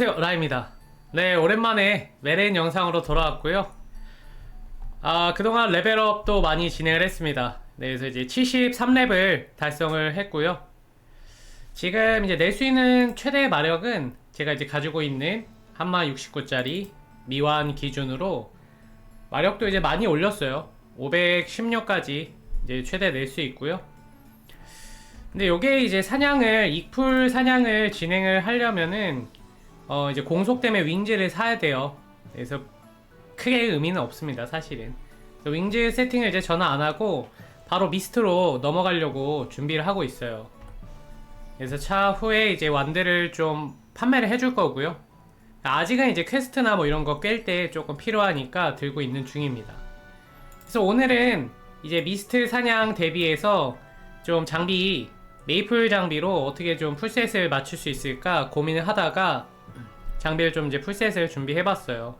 안녕하세요 라입니다. 네 오랜만에 메레인 영상으로 돌아왔고요. 아 그동안 레벨업도 많이 진행을 했습니다. 네 그래서 이제 73렙을 달성을 했고요. 지금 이제 낼 수 있는 최대 마력은 제가 이제 가지고 있는 한마 69짜리 미완 기준으로 마력도 이제 많이 올렸어요. 516까지 이제 최대 낼 수 있고요. 근데 요게 이제 사냥을 익풀 사냥을 진행을 하려면은 어 이제 공속 때문에 윙즈를 사야 돼요. 그래서 크게 의미는 없습니다, 사실은. 윙즈 세팅을 이제 전화 안 하고 바로 미스트로 넘어가려고 준비를 하고 있어요. 그래서 차후에 이제 완드를 좀 판매를 해줄 거고요. 아직은 이제 퀘스트나 뭐 이런 거 깰 때 조금 필요하니까 들고 있는 중입니다. 그래서 오늘은 이제 미스트 사냥 대비해서 좀 장비 메이플 장비로 어떻게 좀 풀셋을 맞출 수 있을까 고민을 하다가 장비를 좀 이제 풀셋을 준비해봤어요.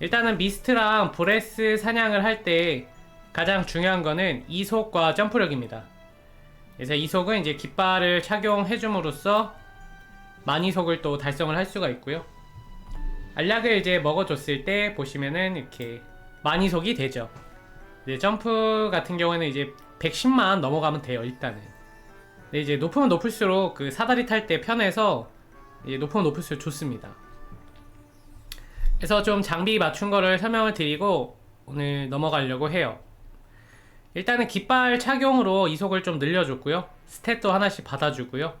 일단은 미스트랑 브레스 사냥을 할 때 가장 중요한 거는 이속과 점프력입니다. 그래서 이속은 이제 깃발을 착용해줌으로써 만이속을 또 달성을 할 수가 있고요. 알약을 이제 먹어줬을 때 보시면은 이렇게 만이속이 되죠. 이제 점프 같은 경우에는 이제 110만 넘어가면 돼요, 일단은. 근데 이제 높으면 높을수록 그 사다리 탈 때 편해서 높으면 높을수록 좋습니다. 그래서 좀 장비 맞춘 거를 설명을 드리고 오늘 넘어가려고 해요. 일단은 깃발 착용으로 이속을 좀 늘려줬고요. 스탯도 하나씩 받아주고요.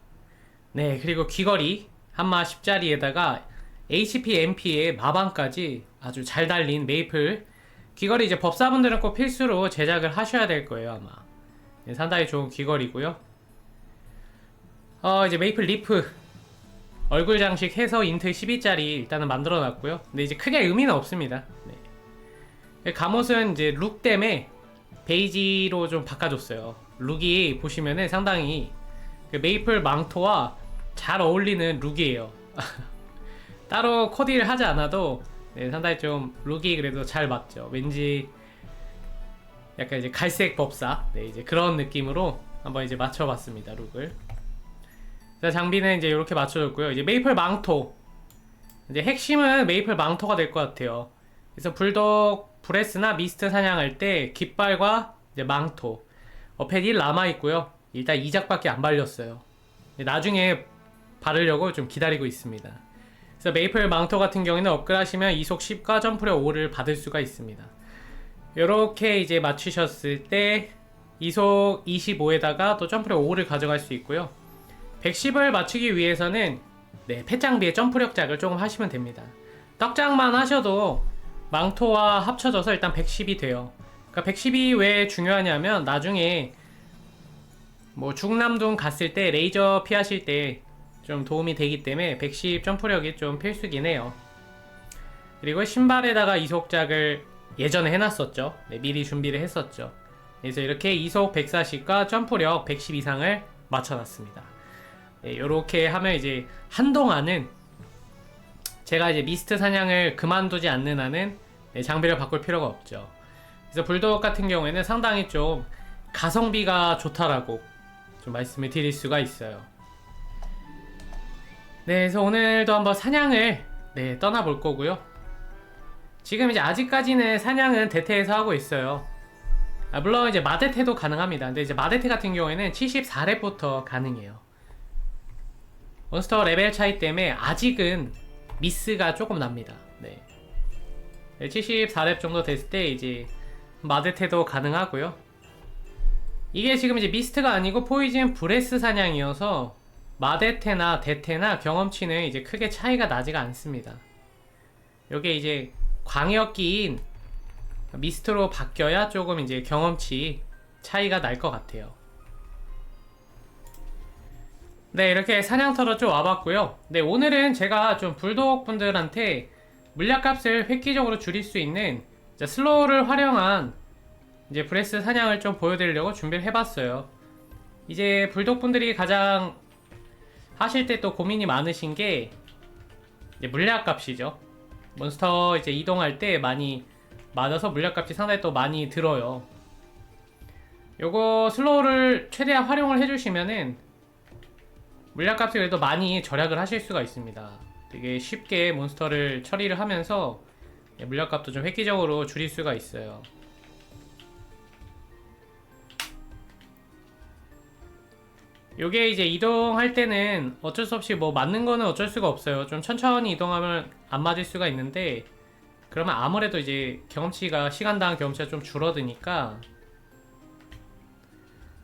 네, 그리고 귀걸이 한마 10짜리에다가 HP MP의 마방까지 아주 잘 달린 메이플 귀걸이 이제 법사분들은 꼭 필수로 제작을 하셔야 될 거예요 아마 네, 상당히 좋은 귀걸이고요 어 이제 메이플 리프 얼굴 장식 해서 인트 12짜리 일단은 만들어 놨고요 근데 이제 크게 의미는 없습니다 네. 갑옷은 이제 룩 때문에 베이지로 좀 바꿔줬어요 룩이 보시면은 상당히 그 메이플 망토와 잘 어울리는 룩이에요 따로 코디를 하지 않아도 네, 상당히 좀 룩이 그래도 잘 맞죠. 왠지 약간 이제 갈색 법사, 네 이제 그런 느낌으로 한번 이제 맞춰봤습니다 룩을. 자 장비는 이제 이렇게 맞춰줬고요. 이제 메이플 망토. 이제 핵심은 메이플 망토가 될 것 같아요. 그래서 불독 브레스나 미스트 사냥할 때 깃발과 이제 망토. 어펜 1 남아 있고요. 일단 2작밖에 안 발렸어요. 나중에 바르려고 좀 기다리고 있습니다. 그래서 메이플 망토 같은 경우에는 업그레이드하시면 이속 10과 점프력 5를 받을 수가 있습니다. 이렇게 이제 맞추셨을 때 이속 25에다가 또 점프력 5를 가져갈 수 있고요. 110을 맞추기 위해서는 네, 펫장비의 점프력 작을 조금 하시면 됩니다. 떡장만 하셔도 망토와 합쳐져서 일단 110이 돼요. 그러니까 110이 왜 중요하냐면 나중에 뭐 중남동 갔을 때 레이저 피하실 때 좀 도움이 되기 때문에 110 점프력이 좀 필수긴 해요. 그리고 신발에다가 이속작을 예전에 해놨었죠. 네, 미리 준비를 했었죠. 그래서 이렇게 이속 140과 점프력 110 이상을 맞춰놨습니다. 네, 이렇게 하면 이제 한동안은 제가 이제 미스트 사냥을 그만두지 않는 한은 네, 장비를 바꿀 필요가 없죠. 그래서 불독 같은 경우에는 상당히 좀 가성비가 좋다라고 좀 말씀을 드릴 수가 있어요. 네, 그래서 오늘도 한번 사냥을 네, 떠나볼 거고요. 지금 이제 아직까지는 사냥은 대퇴에서 하고 있어요. 아, 물론 이제 마대퇴도 가능합니다. 근데 이제 마대퇴 같은 경우에는 74렙부터 가능해요. 몬스터 레벨 차이 때문에 아직은 미스가 조금 납니다. 네. 74렙 정도 됐을 때 이제 마대퇴도 가능하고요. 이게 지금 이제 미스트가 아니고 포이즌 브레스 사냥이어서 마대테나 대테나 경험치는 이제 크게 차이가 나지가 않습니다. 요게 이제 광역기인 미스트로 바뀌어야 조금 이제 경험치 차이가 날 것 같아요. 네, 이렇게 사냥터로 좀 와봤고요. 네, 오늘은 제가 좀 불독 분들한테 물약값을 획기적으로 줄일 수 있는 슬로우를 활용한 이제 브레스 사냥을 좀 보여드리려고 준비를 해봤어요. 이제 불독 분들이 가장 하실 때 또 고민이 많으신 게 물약 값이죠. 몬스터 이제 이동할 때 많이 맞아서 물약 값이 상당히 또 많이 들어요. 요거 슬로우를 최대한 활용을 해주시면은 물약 값을 그래도 많이 절약을 하실 수가 있습니다. 되게 쉽게 몬스터를 처리를 하면서 예, 물약값도 좀 획기적으로 줄일 수가 있어요. 요게 이제 이동할 때는 어쩔 수 없이 뭐 맞는 거는 어쩔 수가 없어요. 좀 천천히 이동하면 안 맞을 수가 있는데 그러면 아무래도 이제 경험치가 시간당 경험치가 좀 줄어드니까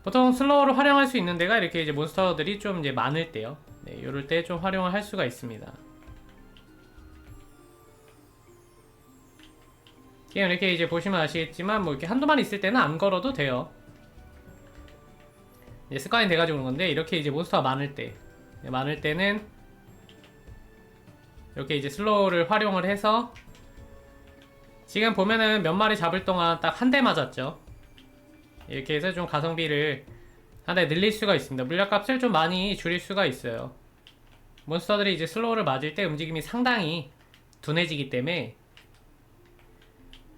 보통 슬로우를 활용할 수 있는 데가 이렇게 이제 몬스터들이 좀 이제 많을 때요. 네, 이럴 때 좀 활용을 할 수가 있습니다. 이렇게 이제 보시면 아시겠지만 뭐 이렇게 한두 마리 있을 때는 안 걸어도 돼요. 이제 습관이 돼가지고 그런 건데 이렇게 이제 몬스터가 많을 때 네, 많을 때는 이렇게 이제 슬로우를 활용을 해서 지금 보면은 몇 마리 잡을 동안 딱 한 대 맞았죠. 이렇게 해서 좀 가성비를 한대 늘릴 수가 있습니다. 물약값을 좀 많이 줄일 수가 있어요. 몬스터들이 이제 슬로우를 맞을 때 움직임이 상당히 둔해지기 때문에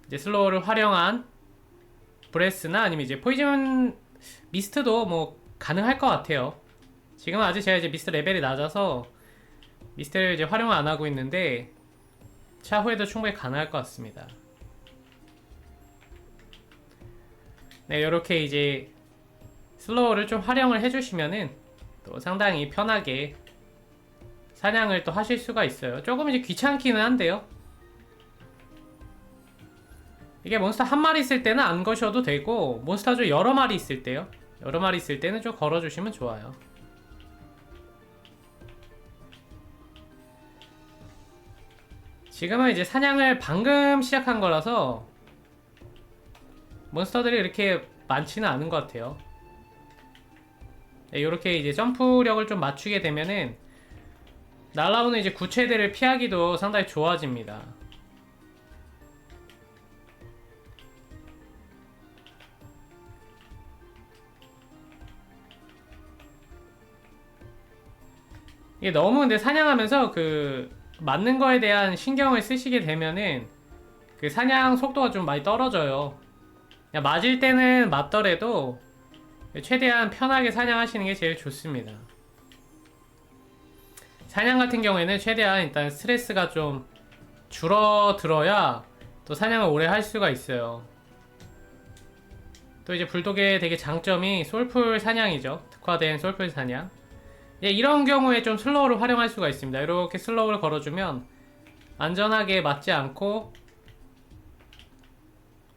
이제 슬로우를 활용한 브레스나 아니면 이제 포이즌 미스트도 뭐 가능할 것 같아요. 지금 은 아직 제가 이제 미스트 레벨이 낮아서 미스트를 이제 활용을 안 하고 있는데 차후에도 충분히 가능할 것 같습니다. 네, 이렇게 이제 슬로우를 좀 활용을 해주시면은 또 상당히 편하게 사냥을 또 하실 수가 있어요. 조금 이제 귀찮기는 한데요. 이게 몬스터 한 마리 있을 때는 안 거셔도 되고 몬스터 좀 여러 마리 있을 때요. 여러 마리 있을 때는 좀 걸어주시면 좋아요. 지금은 이제 사냥을 방금 시작한 거라서 몬스터들이 이렇게 많지는 않은 것 같아요. 이렇게 이제 점프력을 좀 맞추게 되면은 날라오는 이제 구체들을 피하기도 상당히 좋아집니다. 이게 너무 근데 사냥하면서 그 맞는 거에 대한 신경을 쓰시게 되면은 그 사냥 속도가 좀 많이 떨어져요. 맞을 때는 맞더라도 최대한 편하게 사냥하시는 게 제일 좋습니다. 사냥 같은 경우에는 최대한 일단 스트레스가 좀 줄어들어야 또 사냥을 오래 할 수가 있어요. 또 이제 불독의 되게 장점이 솔풀 사냥이죠. 특화된 솔풀 사냥. 예, 이런 경우에 좀 슬로우를 활용할 수가 있습니다. 이렇게 슬로우를 걸어주면 안전하게 맞지 않고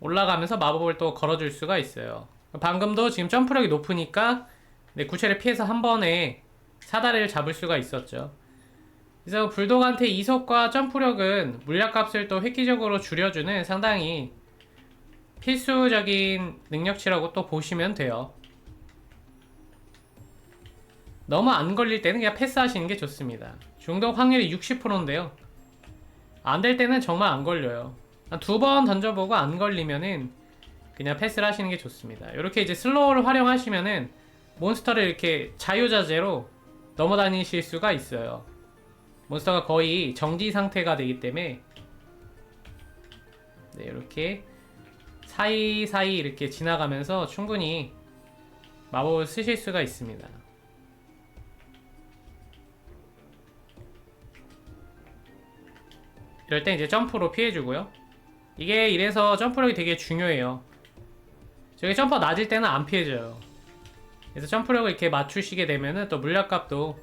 올라가면서 마법을 또 걸어줄 수가 있어요. 방금도 지금 점프력이 높으니까 네, 구체를 피해서 한 번에 사다리를 잡을 수가 있었죠. 그래서 불독한테 이속과 점프력은 물약값을 또 획기적으로 줄여주는 상당히 필수적인 능력치라고 또 보시면 돼요. 너무 안 걸릴 때는 그냥 패스하시는 게 좋습니다. 중독 확률이 60%인데요. 안 될 때는 정말 안 걸려요. 두 번 던져보고 안 걸리면은 그냥 패스를 하시는 게 좋습니다. 이렇게 이제 슬로우를 활용하시면은 몬스터를 이렇게 자유자재로 넘어다니실 수가 있어요. 몬스터가 거의 정지 상태가 되기 때문에 네, 이렇게 사이사이 이렇게 지나가면서 충분히 마법을 쓰실 수가 있습니다. 이럴 때 이제 점프로 피해주고요. 이게 이래서 점프력이 되게 중요해요. 저기 점퍼 낮을 때는 안 피해져요. 그래서 점프력을 이렇게 맞추시게 되면은 또 물약값도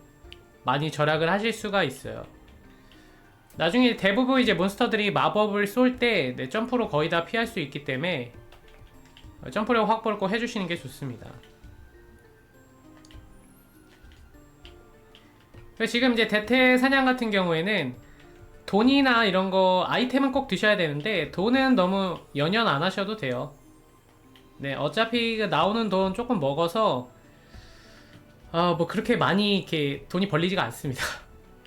많이 절약을 하실 수가 있어요. 나중에 대부분 이제 몬스터들이 마법을 쏠때 네, 점프로 거의 다 피할 수 있기 때문에 점프력 확보를 꼭 해주시는 게 좋습니다. 지금 이제 대퇴 사냥 같은 경우에는 돈이나 이런 거 아이템은 꼭 드셔야 되는데 돈은 너무 연연 안 하셔도 돼요. 네, 어차피 그 나오는 돈 조금 먹어서 아, 뭐 그렇게 많이 이렇게 돈이 벌리지가 않습니다.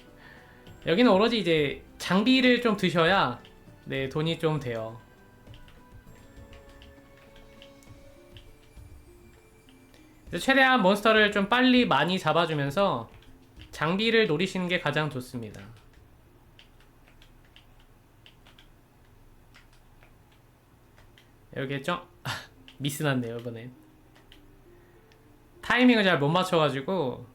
여기는 오로지 이제 장비를 좀 드셔야 네, 돈이 좀 돼요. 최대한 몬스터를 좀 빨리 많이 잡아주면서 장비를 노리시는 게 가장 좋습니다. 여기 좀 미스 났네요 이번엔 타이밍을 잘 못 맞춰가지고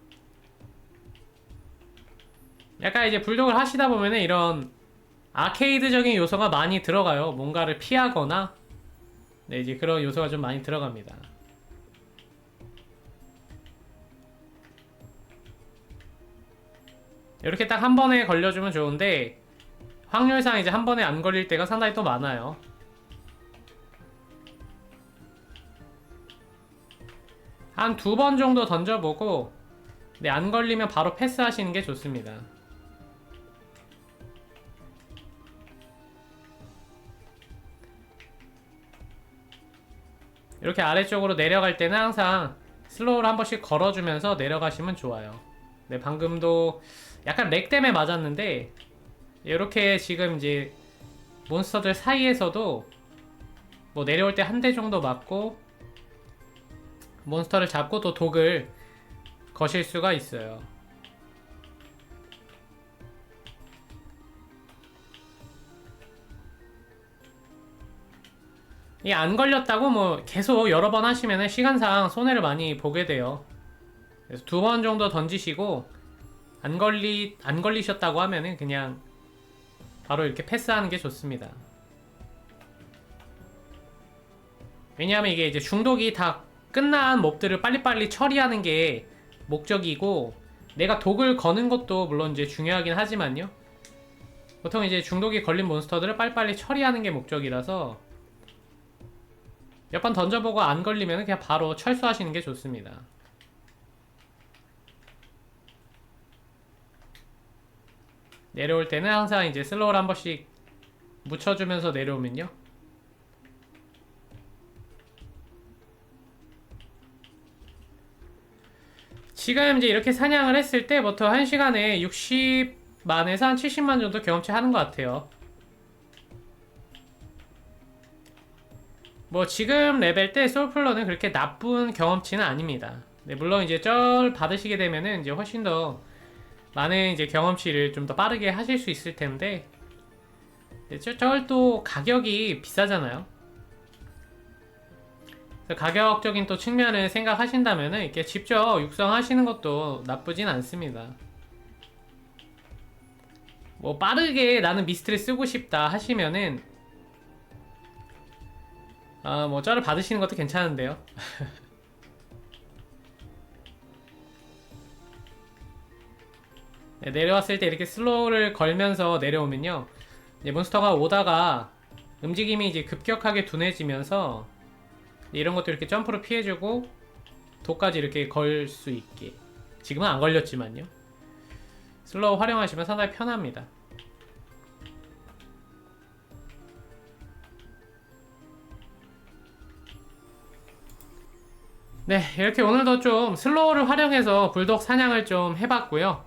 약간 이제 불독을 하시다 보면은 이런 아케이드적인 요소가 많이 들어가요. 뭔가를 피하거나 네, 이제 그런 요소가 좀 많이 들어갑니다. 이렇게 딱 한 번에 걸려주면 좋은데 확률상 이제 한 번에 안 걸릴 때가 상당히 또 많아요. 한 두 번 정도 던져보고 네, 안 걸리면 바로 패스하시는 게 좋습니다. 이렇게 아래쪽으로 내려갈 때는 항상 슬로우를 한 번씩 걸어주면서 내려가시면 좋아요. 네, 방금도 약간 렉 때문에 맞았는데 이렇게 지금 이제 몬스터들 사이에서도 뭐 내려올 때 한 대 정도 맞고 몬스터를 잡고 또 독을 거실 수가 있어요. 이 안 걸렸다고 뭐 계속 여러 번 하시면 시간상 손해를 많이 보게 돼요. 그래서 두 번 정도 던지시고 안 걸리 안 걸리셨다고 하면은 그냥 바로 이렇게 패스하는 게 좋습니다. 왜냐하면 이게 이제 중독이 다 끝난 몹들을 빨리빨리 처리하는 게 목적이고 내가 독을 거는 것도 물론 이제 중요하긴 하지만요. 보통 이제 중독이 걸린 몬스터들을 빨리빨리 처리하는 게 목적이라서 몇 번 던져보고 안 걸리면 그냥 바로 철수하시는 게 좋습니다. 내려올 때는 항상 이제 슬로우를 한 번씩 묻혀주면서 내려오면요. 지금 이제 이렇게 사냥을 했을 때 보통 1시간에 60만에서 한 70만 정도 경험치 하는 것 같아요. 뭐 지금 레벨 때 솔플러는 그렇게 나쁜 경험치는 아닙니다. 네, 물론 이제 쩔 받으시게 되면은 이제 훨씬 더 많은 이제 경험치를 좀 더 빠르게 하실 수 있을 텐데 네, 쩔도 가격이 비싸잖아요. 가격적인 또 측면을 생각하신다면은 이렇게 직접 육성하시는 것도 나쁘진 않습니다. 뭐 빠르게 나는 미스트를 쓰고 싶다 하시면은 아뭐 쩔을 받으시는 것도 괜찮은데요. 네, 내려왔을 때 이렇게 슬로우를 걸면서 내려오면요. 이제 몬스터가 오다가 움직임이 이제 급격하게 둔해지면서 이런 것도 이렇게 점프로 피해주고 도까지 이렇게 걸 수 있게. 지금은 안 걸렸지만요. 슬로우 활용하시면 상당히 편합니다. 네, 이렇게 오늘도 좀 슬로우를 활용해서 불독 사냥을 좀 해봤고요.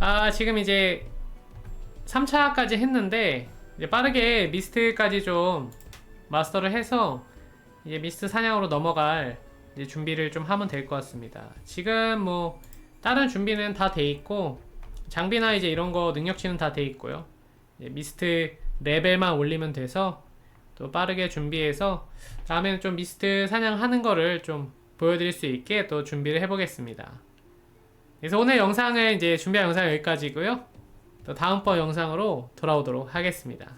아, 지금 이제 3차까지 했는데 이제 빠르게 미스트까지 좀 마스터를 해서 이제 미스트 사냥으로 넘어갈 이제 준비를 좀 하면 될 것 같습니다. 지금 뭐 다른 준비는 다 돼 있고 장비나 이제 이런 거 능력치는 다 돼 있고요. 미스트 레벨만 올리면 돼서 또 빠르게 준비해서 다음에는 좀 미스트 사냥하는 거를 좀 보여드릴 수 있게 또 준비를 해보겠습니다. 그래서 오늘 영상을 이제 준비한 영상 여기까지고요. 또 다음번 영상으로 돌아오도록 하겠습니다.